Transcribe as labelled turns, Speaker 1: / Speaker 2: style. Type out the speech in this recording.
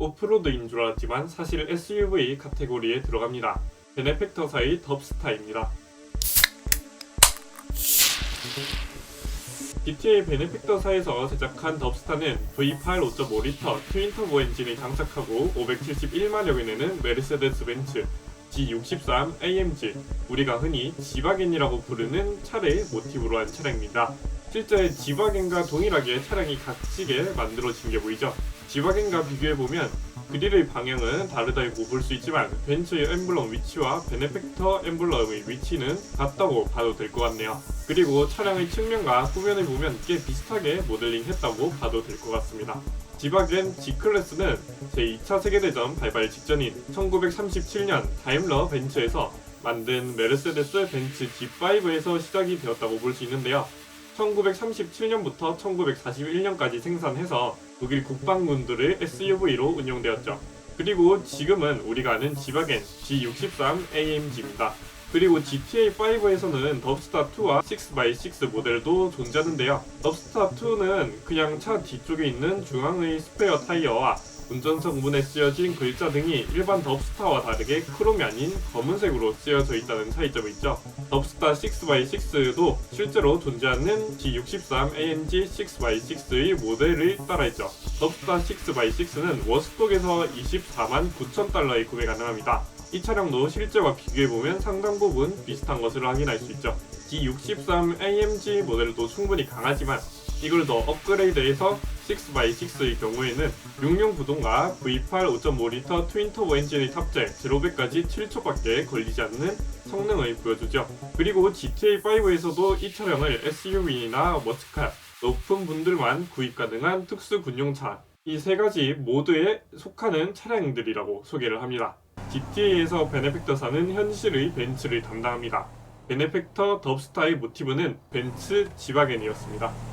Speaker 1: 오프로드인 줄 알았지만 사실 SUV 카테고리에 들어갑니다. 베네펙터사의 덥스타입니다. GTA 베네픽터사에서 제작한 덥스타는 V8 5.5리터 트윈터보 엔진을 장착하고 571마력을 내는 메르세데스 벤츠 G63 AMG 우리가 흔히 지바겐이라고 부르는 차를 모티브로 한 차량입니다. 실제 지바겐과 동일하게 차량이 각지게 만들어진 게 보이죠? 지바겐과 비교해보면 그릴의 방향은 다르다고 볼 수 있지만 벤츠의 엠블럼 위치와 베네펙터 엠블럼의 위치는 같다고 봐도 될 것 같네요. 그리고 차량의 측면과 후면을 보면 꽤 비슷하게 모델링 했다고 봐도 될 것 같습니다. 지바겐 G클래스는 제2차 세계대전 발발 직전인 1937년 다임러 벤츠에서 만든 메르세데스 벤츠 G5에서 시작이 되었다고 볼 수 있는데요. 1937년부터 1941년까지 생산해서 독일 국방군들의 SUV로 운용되었죠. 그리고 지금은 우리가 아는 지바겐 G63 AMG입니다. 그리고 GTA5에서는 덥스타2와 6x6 모델도 존재하는데요. 덥스타2는 그냥 차 뒤쪽에 있는 중앙의 스페어 타이어와 운전석 문에 쓰여진 글자 등이 일반 덥스타와 다르게 크롬이 아닌 검은색으로 쓰여져 있다는 차이점이 있죠. 덥스타 6x6도 실제로 존재하는 G63 AMG 6x6의 모델을 따라했죠. 덥스타 6x6는 워스톡에서 24만 9천 달러에 구매 가능합니다. 이 차량도 실제와 비교해보면 상당 부분 비슷한 것을 확인할 수 있죠. G63 AMG 모델도 충분히 강하지만 이걸 더 업그레이드해서 6x6의 경우에는 용용 구동과 V8 5.5리터 트윈 터보 엔진의 탑재, 제로백까지 7초밖에 걸리지 않는 성능을 보여주죠. 그리고 GTA5에서도 이 차량을 SUV나 머스카, 높은 분들만 구입 가능한 특수 군용차, 이 세 가지 모두에 속하는 차량들이라고 소개를 합니다. GTA에서 베네펙터사는 현실의 벤츠를 담당합니다. 베네펙터 덥스타의 모티브는 벤츠 지바겐이었습니다.